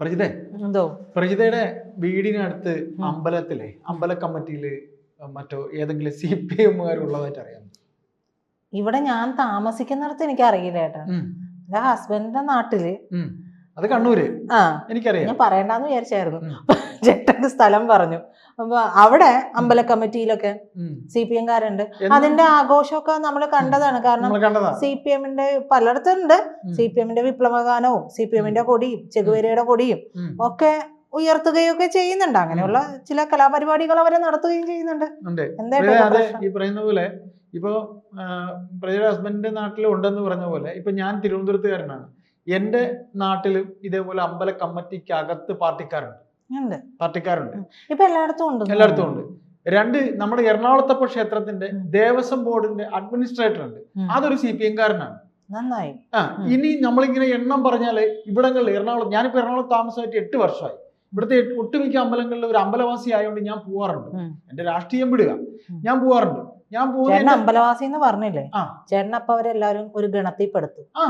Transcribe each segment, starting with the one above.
പ്രജിതേ. എന്തോ? പ്രജിതയുടെ വീടിനടുത്ത് അമ്പലത്തിലെ അമ്പല കമ്മിറ്റിയിൽ മറ്റോ ഏതെങ്കിലും സി പി എമ്മുകാരുള്ളതായിട്ട് അറിയാം. ഇവിടെ ഞാൻ താമസിക്കുന്നിടത്ത് എനിക്ക് അറിയില്ല എന്റെ ഹസ്ബൻഡിന്റെ നാട്ടിൽ അത് കണ്ണൂര്. ആ. എനിക്കറിയാം. ഞാൻ പറയണ്ടെന്ന് വിചാരിച്ചായിരുന്നു. ഉം. സ്ഥലം പറഞ്ഞു. അപ്പൊ അവിടെ അമ്പല കമ്മിറ്റിയിലൊക്കെ. C P എംകാരുണ്ട്. അതിന്റെ ആഘോഷമൊക്കെ നമ്മൾ കണ്ടതാണ്. കാരണം സി പി എമ്മിന്റെ പലയിടത്തുണ്ട്. സി പി എമ്മിന്റെ വിപ്ലവഗാനവും സി പി എമ്മിന്റെ കൊടിയും ചെകുവേരയുടെ കൊടിയും ഒക്കെ ഉയർത്തുകയൊക്കെ ചെയ്യുന്നുണ്ട്. അങ്ങനെയുള്ള ചില കലാപരിപാടികൾ അവരെ നടത്തുകയും ചെയ്യുന്നുണ്ട്. ഈ പറയുന്ന പോലെ ഇപ്പോ പ്രജയുടെ ഹസ്ബൻഡിന്റെ നാട്ടിൽ ഉണ്ടെന്ന് പറഞ്ഞ പോലെ ഇപ്പൊ ഞാൻ തിരുവനന്തപുരത്തുകാരനാണ്. എന്റെ നാട്ടിലും ഇതേപോലെ അമ്പല കമ്മിറ്റിക്കകത്ത് പാർട്ടിക്കാരുണ്ട്. പാർട്ടിക്കാരുണ്ട്. ഇപ്പൊ എല്ലായിടത്തും ഉണ്ട്. എല്ലായിടത്തും ഉണ്ട്. രണ്ട് നമ്മുടെ എറണാകുളത്തപ്പ ക്ഷേത്രത്തിന്റെ. ദേവസ്വം ബോർഡിന്റെ അഡ്മിനിസ്ട്രേറ്റർ ഉണ്ട്. അതൊരു സി പി എംകാരനാണ്. നന്നായി. ആ ഇനി നമ്മളിങ്ങനെ എണ്ണം പറഞ്ഞാൽ ഇവിടങ്ങളിൽ എറണാകുളം ഞാനിപ്പോ എറണാകുളം താമസമായിട്ട് എട്ട് വർഷമായി. ഇവിടുത്തെ ഒട്ടുമിക്ക അമ്പലങ്ങളിൽ ഒരു അമ്പലവാസി ആയതുകൊണ്ട് ഞാൻ പോവാറുണ്ട്. എന്റെ രാഷ്ട്രീയം വിടുക. ഞാൻ പോവാറുണ്ട്. ഞാൻ ചേട്ടൻ അമ്പലവാസി എന്ന് പറഞ്ഞില്ലേ. ചേട്ടൻ അപ്പൊ അവരെല്ലാരും ഒരു ഗണത്തിൽ പെടുത്തും ആ.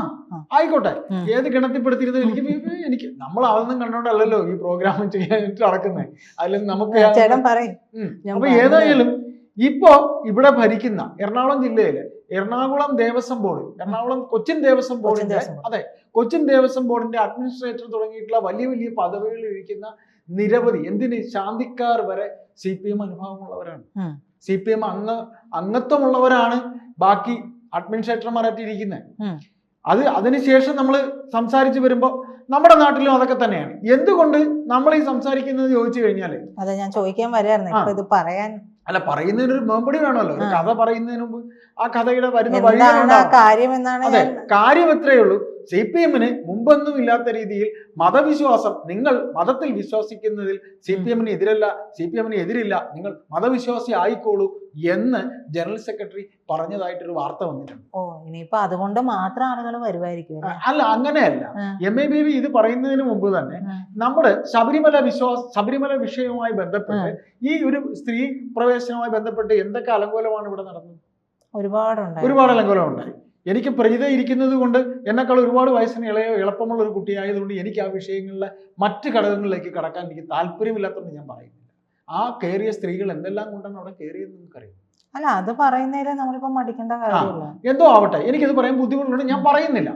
ആയിക്കോട്ടെ. ഏത് ഗണത്തിൽപ്പെടുത്തിയിരുന്നത് എനിക്ക് എനിക്ക് നമ്മൾ അതൊന്നും കണ്ടോണ്ടല്ലോ ഈ പ്രോഗ്രാം ചെയ്യാനായിട്ട് നടക്കുന്നത് അതിൽ നമുക്ക് ചേട്ടൻ പറയും. അപ്പൊ ഏതായാലും ഇപ്പോ ഇവിടെ ഭരിക്കുന്ന എറണാകുളം ജില്ലയിലെ എറണാകുളം ദേവസ്വം ബോർഡ്. എറണാകുളം കൊച്ചിൻ ദേവസ്വം ബോർഡിന്റെ അതെ കൊച്ചിൻ ദേവസ്വം ബോർഡിന്റെ അഡ്മിനിസ്ട്രേറ്റർ തുടങ്ങിയിട്ടുള്ള വലിയ വലിയ പദവികളിൽ ഇരിക്കുന്ന നിരവധി എന്തിന് ശാന്തിക്കാർ വരെ സി പി എം അനുഭവമുള്ളവരാണ്. സി പി എം അംഗ അംഗത്വമുള്ളവരാണ് ബാക്കി അഡ്മിനിസ്ട്രേറ്റർമാരായിട്ട് ഇരിക്കുന്നത്. അത് അതിനുശേഷം നമ്മൾ സംസാരിച്ചു വരുമ്പോൾ നമ്മുടെ നാട്ടിലും അതൊക്കെ തന്നെയാണ്. എന്തുകൊണ്ട് നമ്മൾ ഈ സംസാരിക്കുന്നത് ചോദിച്ചു കഴിഞ്ഞാൽ? അതെ ഞാൻ ചോദിക്കാൻ വരായിരുന്നു. ഇപ്പൊ ഇത് പറയാൻ അല്ല പറയുന്നതിന് ഒരു മറുപടി വേണമല്ലോ. ഒരു കഥ പറയുന്നതിന് മുമ്പ് ആ കഥയുടെ വരുന്ന വഴി കാര്യം എത്രയേ ഉള്ളൂ? സി പി എമ്മിന് മുമ്പൊന്നും ഇല്ലാത്ത രീതിയിൽ മതവിശ്വാസം നിങ്ങൾ മതത്തിൽ വിശ്വസിക്കുന്നതിൽ സി പി എമ്മിന് എതിരല്ല സി പി എമ്മിന് എതിരില്ല നിങ്ങൾ മതവിശ്വാസി ആയിക്കോളൂ എന്ന് ജനറൽ സെക്രട്ടറി പറഞ്ഞതായിട്ടൊരു വാർത്ത വന്നിട്ടുണ്ട്. ഓ ഇനിയിപ്പോ അതുകൊണ്ട് മാത്രം ആളുകൾ വരുമായിരിക്കും അല്ല? അങ്ങനെയല്ല. എം എ ബി വി ഇത് പറയുന്നതിന് മുമ്പ് തന്നെ നമ്മുടെ ശബരിമല വിശ്വാസ ശബരിമല വിഷയവുമായി ബന്ധപ്പെട്ട് ഈ ഒരു സ്ത്രീ പ്രവേശനവുമായി ബന്ധപ്പെട്ട് എന്തൊക്കെ അലങ്കോലമാണ് ഇവിടെ നടന്നത്? ഒരുപാട് ഒരുപാട് അലങ്കോലം ഉണ്ടായി. എനിക്ക് പ്രീത ഇരിക്കുന്നത് കൊണ്ട് എന്നെക്കാൾ ഒരുപാട് വയസ്സിന് ഇളയോ എളുപ്പമുള്ള ഒരു കുട്ടിയായതുകൊണ്ട് എനിക്ക് ആ വിഷയങ്ങളിലെ മറ്റ് ഘടകങ്ങളിലേക്ക് കടക്കാൻ എനിക്ക് താല്പര്യമില്ലാത്തതെന്ന് ഞാൻ പറയുന്നില്ല. ആ കയറിയ സ്ത്രീകൾ എന്തെല്ലാം കൊണ്ടാണ് അവിടെ കയറിയത് നമുക്കറിയാം അല്ല അത് പറയുന്നതിൽ നമ്മളിപ്പോ മടിക്കേണ്ട കാര്യമില്ല. എന്തോ ആവട്ടെ എനിക്കത് പറയാൻ ബുദ്ധിമുട്ടുണ്ട് ഞാൻ പറയുന്നില്ല.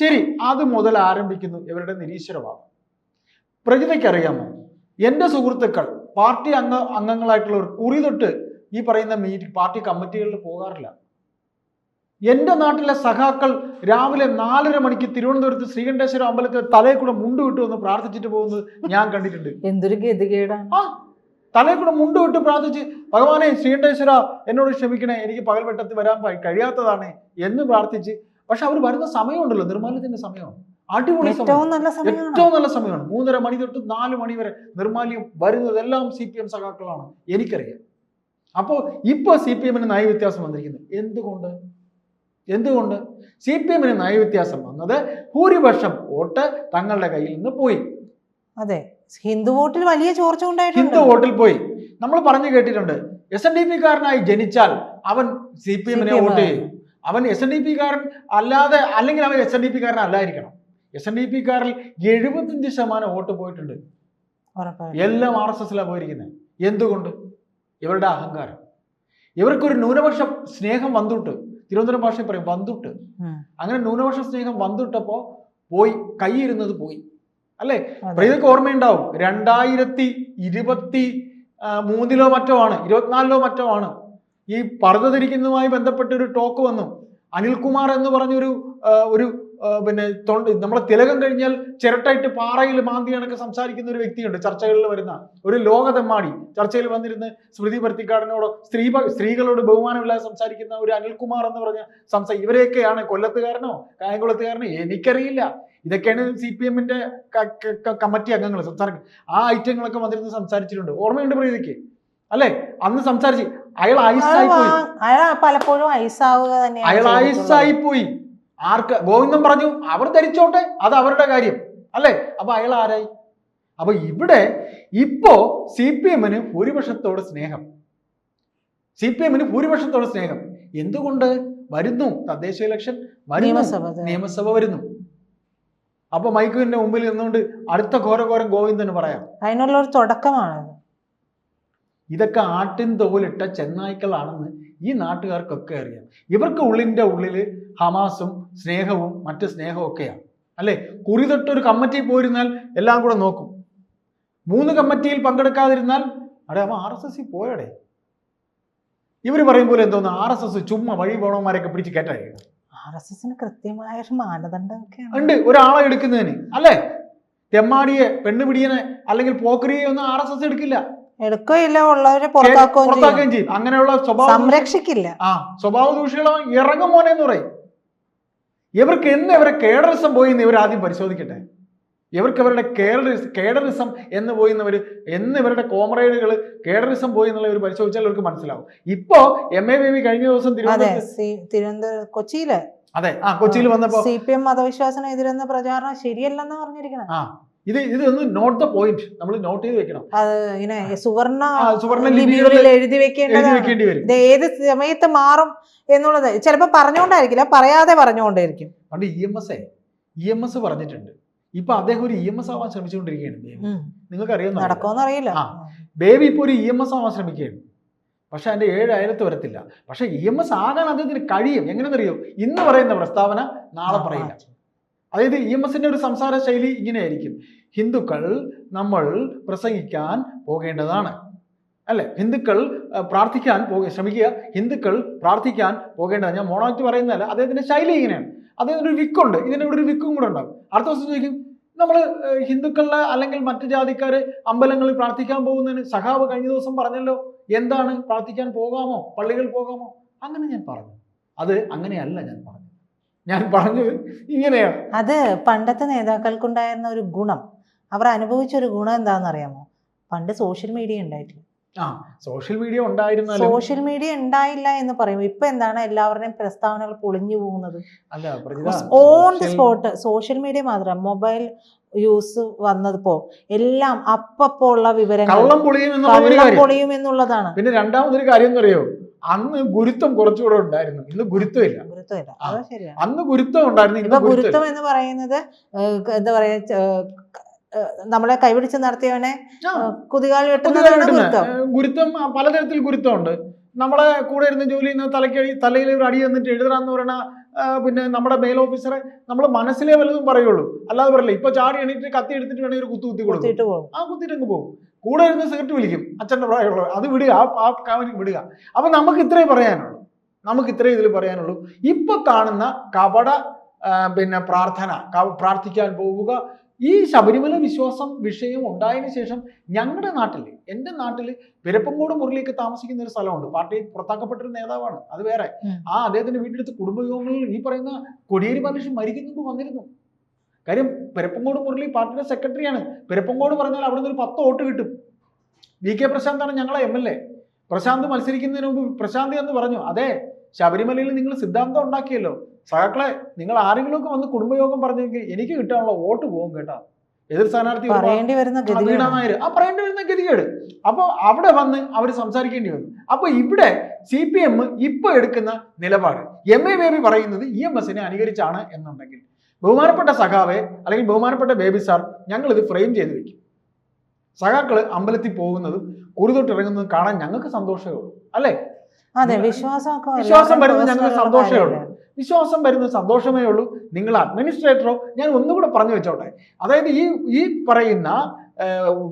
ശരി അത് മുതൽ ആരംഭിക്കുന്നു ഇവരുടെ നിരീശ്വരവാദം പ്രജിതയ്ക്ക് എന്റെ എന്റെ സുഹൃത്തുക്കൾ പാർട്ടി അംഗ അംഗങ്ങളായിട്ടുള്ളവർ കുറി തൊട്ട് ഈ പറയുന്ന മീറ്റ് പാർട്ടി കമ്മിറ്റികളിൽ പോകാറില്ല. എന്റെ നാട്ടിലെ സഖാക്കൾ രാവിലെ നാലര മണിക്ക് തിരുവനന്തപുരത്ത് ശ്രീകണ്ഠേശ്വര അമ്പലത്തിൽ തലയിൽ കൂടെ മുണ്ട് വിട്ടു വന്ന് പ്രാർത്ഥിച്ചിട്ട് പോകുന്നത് ഞാൻ കണ്ടിട്ടുണ്ട്. എന്തൊരു ഗതികേടാണ് ആ തലയിൽ കൂടെ മുണ്ട് വിട്ട് പ്രാർത്ഥിച്ച് ഭഗവാനെ ശ്രീകണ്ഠേശ്വര എന്നോട് ക്ഷമിക്കണേ എനിക്ക് പകൽ വെട്ടത്തിൽ വരാൻ കഴിയാത്തതാണ് എന്ന് പ്രാർത്ഥിച്ച്. പക്ഷെ അവർ വരുന്ന സമയമുണ്ടല്ലോ നിർമ്മാല്യത്തിന്റെ സമയമാണ് അടിപൊളി ഏറ്റവും നല്ല സമയമാണ്. ഏറ്റവും നല്ല സമയമാണ്. മൂന്നര മണി തൊട്ട് നാല് മണി വരെ നിർമ്മാല്യം വരുന്നതെല്ലാം സി പി എം സഖാക്കളാണ് എനിക്കറിയാം. അപ്പോൾ ഇപ്പോൾ സി പി എമ്മിന് നയവ്യത്യാസം വന്നിരിക്കുന്നത് എന്തുകൊണ്ട്? എന്തുകൊണ്ട്? സി പി എമ്മിന് നയവ്യത്യാസം വന്നത് ഭൂരിപക്ഷം വോട്ട് തങ്ങളുടെ കയ്യിൽ നിന്ന് പോയി. അതെ ഹിന്ദു വോട്ടിൽ വലിയ ചോർച്ച ഉണ്ടായിട്ടുണ്ട്. ഹിന്ദു വോട്ടിൽ പോയി. നമ്മൾ പറഞ്ഞു കേട്ടിട്ടുണ്ട് എസ് എൻ ഡി പി കാരനായി ജനിച്ചാൽ അവൻ സി പി എമ്മിനെ വോട്ട് ചെയ്യും. അവൻ എസ് എൻ ഡി പി കാരൻ അല്ലാതെ അല്ലെങ്കിൽ അവൻ എസ് എൻ ഡി പി കാരൻ അല്ലായിരിക്കണം. എസ് എൻ ഡി പി കാരിൽ എഴുപത്തഞ്ച് ശതമാനം വോട്ട് പോയിട്ടുണ്ട്. എല്ലാം ആർ എസ് എസിലാണ് പോയിരിക്കുന്നത്. എന്തുകൊണ്ട്? ഇവരുടെ അഹങ്കാരം. ഇവർക്കൊരു ന്യൂനപക്ഷ സ്നേഹം വന്നിട്ട് തിരുവനന്തപുരം ഭാഷയിൽ പറയും വന്തുട്ട്. അങ്ങനെ ന്യൂനപക്ഷ സ്നേഹം വന്തുട്ടപ്പോ പോയി കൈയിരുന്നത് പോയി. അല്ലേ. ഇതൊക്കെ ഓർമ്മയുണ്ടാവും. രണ്ടായിരത്തി ഇരുപത്തി മൂന്നിലോ മറ്റോ ആണ് ഇരുപത്തിനാലിലോ മറ്റോ ആണ്. ഈ പർദ്ദ ധരിക്കുന്നതുമായി ബന്ധപ്പെട്ട ഒരു ടോക്ക് വന്നു. അനിൽകുമാർ എന്ന് പറഞ്ഞൊരു ഒരു പിന്നെ തൊണ്ട് നമ്മളെ തിലകം കഴിഞ്ഞാൽ ചിരട്ടായിട്ട് പാറയിൽ മാന്തി കണക്ക് സംസാരിക്കുന്ന ഒരു വ്യക്തിയുണ്ട്. ചർച്ചകളിൽ വരുന്ന ഒരു ലോകതെമ്മാടി. ചർച്ചയിൽ വന്നിരുന്ന് സ്മൃതി പരുത്തിക്കാടിനോടോ സ്ത്രീ സ്ത്രീകളോട് ബഹുമാനമില്ലാതെ സംസാരിക്കുന്ന ഒരു അനിൽകുമാർ എന്ന് പറഞ്ഞ സംസാ ഇവരെയൊക്കെയാണ് കൊല്ലത്തുകാരനോ കായംകുളത്തുകാരനോ? എനിക്കറിയില്ല. ഇതൊക്കെയാണ് സി പി എമ്മിന്റെ കമ്മിറ്റി അംഗങ്ങൾ സംസാര ആ ഐറ്റങ്ങളൊക്കെ വന്നിരുന്ന് സംസാരിച്ചിട്ടുണ്ട്. ഓർമ്മയുണ്ട് പ്രീതിക്ക്? അല്ലെ? അന്ന് സംസാരിച്ച് അയാൾ ഐസായി പോയി. അയാൾ പലപ്പോഴും ഐസാവുക അയാൾ തന്നെയാണ് ഐസായി പോയി. ആർക്ക്? ഗോവിന്ദൻ പറഞ്ഞു അവർ ധരിച്ചോട്ടെ അത് അവരുടെ കാര്യം. അല്ലേ? അപ്പൊ അയാൾ ആരായി? അപ്പൊ ഇവിടെ ഇപ്പോ സി പി എമ്മിന് ഭൂരിപക്ഷത്തോട് സ്നേഹം. സി പി എമ്മിന് ഭൂരിപക്ഷത്തോട് സ്നേഹം. എന്തുകൊണ്ട്? വരുന്നു തദ്ദേശ ഇലക്ഷൻ നിയമസഭ. നിയമസഭ വരുന്നു. അപ്പൊ മൈക്കിന്റെ മുമ്പിൽ നിന്നുകൊണ്ട് അടുത്ത ഘോരഘോരം ഗോവിന്ദന് പറയാം. അതിനുള്ള ഒരു തുടക്കമാണ് ഇതൊക്കെ ആട്ടിൻ തോലിട്ട ചെന്നായ്ക്കളാണെന്ന് ഈ നാട്ടുകാർക്കൊക്കെ അറിയാം. ഇവർക്ക് ഉള്ളിന്റെ ഉള്ളിൽ ഹമാസും സ്നേഹവും മറ്റ് സ്നേഹവും ഒക്കെയാണ്. അല്ലേ? കുറി തൊട്ടൊരു കമ്മിറ്റി പോയിരുന്നാൽ എല്ലാം കൂടെ നോക്കും. മൂന്ന് കമ്മിറ്റിയിൽ പങ്കെടുക്കാതിരുന്നാൽ അവിടെ അവൻ ആർ എസ് എസ് പോയടേ. ഇവർ പറയും പോലെ എന്തോന്ന്? ആർ എസ് എസ് ചുമ്മാ വഴി പോണവന്മാരെയൊക്കെ പിടിച്ച് കയറ്റായിരിക്കും ആർ എസ് എസിന് കൃത്യമായ ഒരു ഉണ്ട്. ഒരാളെ എടുക്കുന്നതിന്. അല്ലേ? തെമ്മാടിയെ പെണ്ണുപിടിയനെ അല്ലെങ്കിൽ പോക്കരിയെ ഒന്നും ആർ എസ് എസ് എടുക്കില്ല. എടുക്കുകയില്ല ഉള്ളവരെ പുറത്താക്കുകയും ചെയ്യും. അങ്ങനെയുള്ള സ്വഭാവം സംരക്ഷിക്കില്ല. ആ സ്വഭാവ ദൂഷികളോ ഇറങ്ങും മോനെ എന്ന് പറയും. ഇവർക്ക് എന്ന് ഇവരെ കേഡറിസം പോയി എന്ന് ഇവർ ആദ്യം പരിശോധിക്കട്ടെ. ഇവർക്ക് ഇവരുടെ കേഡറിസ് കേഡറിസം എന്ന് പോയി എന്നവർ എന്ന് ഇവരുടെ കോമറേഡുകൾ കേഡറിസം പോയി എന്നുള്ള ഇവർ പരിശോധിച്ചാൽ ഇവർക്ക് മനസ്സിലാവും. ഇപ്പോ എം എ ബി കഴിഞ്ഞ ദിവസം തിരുവനന്തപുരം കൊച്ചിയിൽ. അതെ ആ കൊച്ചിയിൽ വന്നപ്പോ സി പി എം മതവിശ്വാസനെതിരെന്ന പ്രചാരണം ശരിയല്ലെന്ന് പറഞ്ഞിരിക്കണം. ആ ഇത് ഇത് ഒന്ന് നോട്ട് ദ പോയിന്റ് നമ്മൾ നോട്ട് ചെയ്ത് വെക്കണം. ഇങ്ങനെ സുവർണ സുവർണ ലിപികളിൽ എഴുതി വെക്കേണ്ടി വരും. ഇത് ഏത് സമയത്ത് മാറും എന്നുള്ളത് ചിലപ്പോ പറഞ്ഞുകൊണ്ടായിരിക്കില്ല പറയാതെ പറഞ്ഞുകൊണ്ടായിരിക്കും. പണ്ട് E M S E M S പറഞ്ഞിട്ടുണ്ട്. ഇപ്പൊ അദ്ദേഹം ഒരു ഇ എം എസ് ആവാൻ ശ്രമിച്ചുകൊണ്ടിരിക്കുകയാണ് ബേബി. നിങ്ങൾക്ക് അറിയാം നടക്കുമെന്ന് അറിയില്ല. ബേബി ഇപ്പൊ ഒരു ഇ എം എസ് ആവാൻ ശ്രമിക്കുകയാണ്. പക്ഷെ അതിന്റെ ഏഴ് അയലത്ത് വരത്തില്ല. പക്ഷെ ഇ എം എസ് ആകാൻ അദ്ദേഹത്തിന് കഴിയും. എങ്ങനെയെന്നറിയോ? ഇന്ന് പറയുന്ന പ്രസ്താവന നാളെ പറയില്ല. അതായത് ഇ എം എസിന്റെ ഒരു സംസാര ശൈലി ഇങ്ങനെയായിരിക്കും. ഹിന്ദുക്കൾ നമ്മൾ പ്രസംഗിക്കാൻ പോകേണ്ടതാണ്. അല്ലെ? ഹിന്ദുക്കൾ പ്രാർത്ഥിക്കാൻ പോക ശ്രമിക്കുക. ഹിന്ദുക്കൾ പ്രാർത്ഥിക്കാൻ പോകേണ്ടതാണ്. ഞാൻ മോണോക്ട് പറയുന്നതല്ല അദ്ദേഹത്തിന്റെ ശൈലി ഇങ്ങനെയാണ്. അദ്ദേഹത്തിന് ഒരു വിക്കുണ്ട്. ഇതിനോട് ഒരു വിക്കും കൂടെ ഉണ്ടാകും അടുത്ത ദിവസം ചോദിക്കും നമ്മൾ ഹിന്ദുക്കളുടെ അല്ലെങ്കിൽ മറ്റു ജാതിക്കാർ അമ്പലങ്ങളിൽ പ്രാർത്ഥിക്കാൻ പോകുന്നതിന് സഹാവ് കഴിഞ്ഞ ദിവസം പറഞ്ഞല്ലോ എന്താണ്? പ്രാർത്ഥിക്കാൻ പോകാമോ? പള്ളികൾ പോകാമോ? അങ്ങനെ ഞാൻ പറഞ്ഞു. അത് അങ്ങനെയല്ല ഞാൻ പറഞ്ഞത്. ഞാൻ പറഞ്ഞത് ഇങ്ങനെയാണ്. അത് പണ്ടത്തെ നേതാക്കൾക്കുണ്ടായിരുന്ന ഒരു ഗുണം. അവർ അനുഭവിച്ച ഒരു ഗുണം എന്താണെന്ന് അറിയാമോ പണ്ട് സോഷ്യൽ മീഡിയ ഉണ്ടായിട്ടില്ല. ആ സോഷ്യൽ മീഡിയ ഉണ്ടായിരുന്നാലും സോഷ്യൽ മീഡിയ ഉണ്ടായില്ല എന്ന് പറയും ഇപ്പൊ എന്താണ് എല്ലാവരുടെയും പ്രസ്താവനകൾ പൊളിഞ്ഞു പോകുന്നത്? On the spot social media മാത്രം. മൊബൈൽ യൂസ് വന്നപ്പോ എല്ലാം അപ്പപ്പോ ഉള്ള വിവരങ്ങൾ കള്ളം പൊളിയും എന്നുള്ളതാണ്. പിന്നെ രണ്ടാമതൊരു കാര്യം എന്നറിയോ അന്ന് ഗുരുത്വം കുറച്ചുകൂടെ ഉണ്ടായിരുന്നു. ഇന്ന് ഗുരുത്വം ഇല്ല ഗുരുത്വമില്ല ശരിയാണ് അന്ന് ഗുരുത്വം ഉണ്ടായിരുന്നു ഇപ്പൊ ഇന്ന് ഗുരുത്വം എന്ന് പറയുന്നത് എന്താ പറയാ നമ്മളെ കൈപിടിച്ച് നടത്തിയവനെ കുതികാലി ഗുരുത്വം. പലതരത്തിൽ ഗുരുത്വം ഉണ്ട് പലതരത്തിൽ ഗുരുത്വമുണ്ട്. നമ്മളെ കൂടെ ഇരുന്ന് ജോലി ചെയ്യുന്ന തലക്കടി തലയിൽ ഒരു അടി എന്നിട്ട് എഴുതണമെന്ന് പറയണ പിന്നെ നമ്മുടെ മേൽ ഓഫീസറെ നമ്മൾ മനസ്സിലേ വല്ലതും പറയുള്ളൂ. അല്ലാതെ പറയില്ല. ഇപ്പൊ ചാടി എണീറ്റ് കത്തി എടുത്തിട്ട് വേണമെങ്കിൽ ഒരു കുത്തു കുത്തി കൊടുക്കും. പോകും. ആ കുത്തിയിട്ട് അങ്ങ് പോകും. കൂടെ ഇരുന്ന് സിഗരറ്റ് വിളിക്കും. അച്ഛന്റെ പ്രായമുള്ളവർ അത് വിടുക. ആ ആ വിടുക. അപ്പം നമുക്ക് ഇത്രേ പറയാനുള്ളൂ. നമുക്ക് ഇത്രേ ഇതിൽ പറയാനുള്ളൂ. ഇപ്പൊ കാണുന്ന കപട പിന്നെ പ്രാർത്ഥന പ്രാർത്ഥിക്കാൻ പോവുക. ഈ ശബരിമല വിശ്വാസം വിഷയം ഉണ്ടായതിനു ശേഷം ഞങ്ങളുടെ നാട്ടിൽ എന്റെ നാട്ടിൽ പിരപ്പങ്കോട് മുറിലേക്ക് താമസിക്കുന്ന ഒരു സ്ഥലമുണ്ട്. പാർട്ടി പുറത്താക്കപ്പെട്ട ഒരു നേതാവാണ്. അത് വേറെ. ആ അദ്ദേഹത്തിന്റെ വീട്ടിലെടുത്ത് കുടുംബയോഗങ്ങളിൽ ഈ പറയുന്ന കൊടിയേരി ബാലകൃഷ്ണൻ മരിക്കുന്നത് വന്നിരുന്നു. കാര്യം പെരപ്പങ്കോട് മുരളി പാർട്ടിയുടെ സെക്രട്ടറിയാണ്. പെരപ്പങ്കോട് പറഞ്ഞാൽ അവിടെ നിന്ന് ഒരു പത്ത് വോട്ട് കിട്ടും. വി കെ പ്രശാന്താണ് ഞങ്ങളെ എം എൽ എ. പ്രശാന്ത് മത്സരിക്കുന്നതിന് മുമ്പ് പ്രശാന്ത് എന്ന് പറഞ്ഞു. അതെ ശബരിമലയിൽ നിങ്ങൾ സിദ്ധാന്തം ഉണ്ടാക്കിയല്ലോ. സഹാക്കളെ നിങ്ങൾ ആരെങ്കിലുമൊക്കെ വന്ന് കുടുംബയോഗം പറഞ്ഞെങ്കിൽ എനിക്ക് കിട്ടാനുള്ള വോട്ട് പോകും കേട്ടോ. എതിർ സ്ഥാനാർത്ഥി വീണ നായർ ആ പറയേണ്ടി വരുന്ന ഗതികേട്. അപ്പൊ അവിടെ വന്ന് അവർ സംസാരിക്കേണ്ടി വന്നു. അപ്പൊ ഇവിടെ സി പി എം ഇപ്പൊ എടുക്കുന്ന നിലപാട്. എം എ ബേബി പറയുന്നത് ഇ എം എസിനെ അനുകരിച്ചാണ് എന്നുണ്ടെങ്കിൽ. ബഹുമാനപ്പെട്ട സഖാവെ അല്ലെങ്കിൽ ബഹുമാനപ്പെട്ട ബേബി സാർ ഞങ്ങൾ ഇത് ഫ്രെയിം ചെയ്ത് വെക്കും. സഖാക്കൾ അമ്പലത്തിൽ പോകുന്നതും കുറുതൊട്ടിറങ്ങുന്നതും കാണാൻ ഞങ്ങൾക്ക് സന്തോഷമേ ഉള്ളൂ അല്ലേ? അതെ വിശ്വാസം വിശ്വാസം വരുന്നത് ഞങ്ങൾക്ക് സന്തോഷമേ ഉള്ളൂ. വിശ്വാസം വരുന്നത് സന്തോഷമേ ഉള്ളൂ. നിങ്ങൾ അഡ്മിനിസ്ട്രേറ്ററോ ഞാൻ ഒന്നുകൂടെ പറഞ്ഞു വെച്ചോട്ടെ. അതായത് ഈ ഈ പറയുന്ന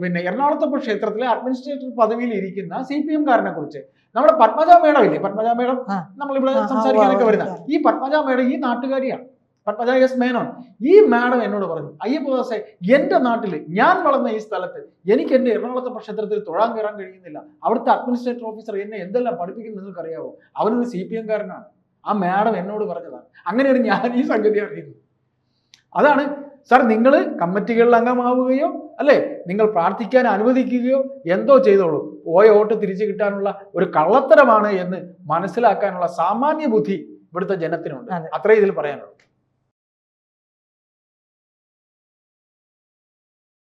പിന്നെ എറണാകുളത്തപ്പ ക്ഷേത്രത്തിലെ അഡ്മിനിസ്ട്രേറ്റർ പദവിയിൽ ഇരിക്കുന്ന സി പി എംകാരനെ കുറിച്ച്. നമ്മുടെ പത്മജ മേഡം ഇല്ലേ? പത്മജ മേഡം. നമ്മളിവിടെ സംസാരിക്കാനൊക്കെ വരുന്ന. ഈ പത്മജ മേഡം ഈ നാട്ടുകാരിയാണ്. പത്മജ എസ് മേനോൻ ഈ മാഡം എന്നോട് പറഞ്ഞു അയ്യപ്പദാസെ എന്റെ നാട്ടിൽ ഞാൻ വളർന്ന ഈ സ്ഥലത്ത് എനിക്ക് എന്റെ എറണാകുളത്തെ പ്രക്ഷേത്രത്തിൽ തൊഴാൻ കയറാൻ കഴിയുന്നില്ല. അവിടുത്തെ അഡ്മിനിസ്ട്രേറ്റർ ഓഫീസർ എന്നെ എന്തെല്ലാം പഠിപ്പിക്കും നിങ്ങൾക്കറിയാവോ? അവനൊരു സി പി എംകാരനാണ് ആ മാഡം എന്നോട് പറഞ്ഞതാണ്. അങ്ങനെയാണ് ഞാൻ ഈ സംഗതി അറിയുന്നത്. അതാണ് സാർ നിങ്ങൾ കമ്മിറ്റികളിൽ അംഗമാവുകയോ അല്ലേ? നിങ്ങൾ പ്രാർത്ഥിക്കാൻ അനുവദിക്കുകയോ എന്തോ ചെയ്തോളൂ. പോയ വോട്ട് തിരിച്ചു കിട്ടാനുള്ള ഒരു കള്ളത്തരമാണ് എന്ന് മനസ്സിലാക്കാനുള്ള സാമാന്യ ബുദ്ധി ഇവിടുത്തെ ജനത്തിനുണ്ട്. അതെ. അത്രേ ഇതിൽ പറയാനുള്ളൂ.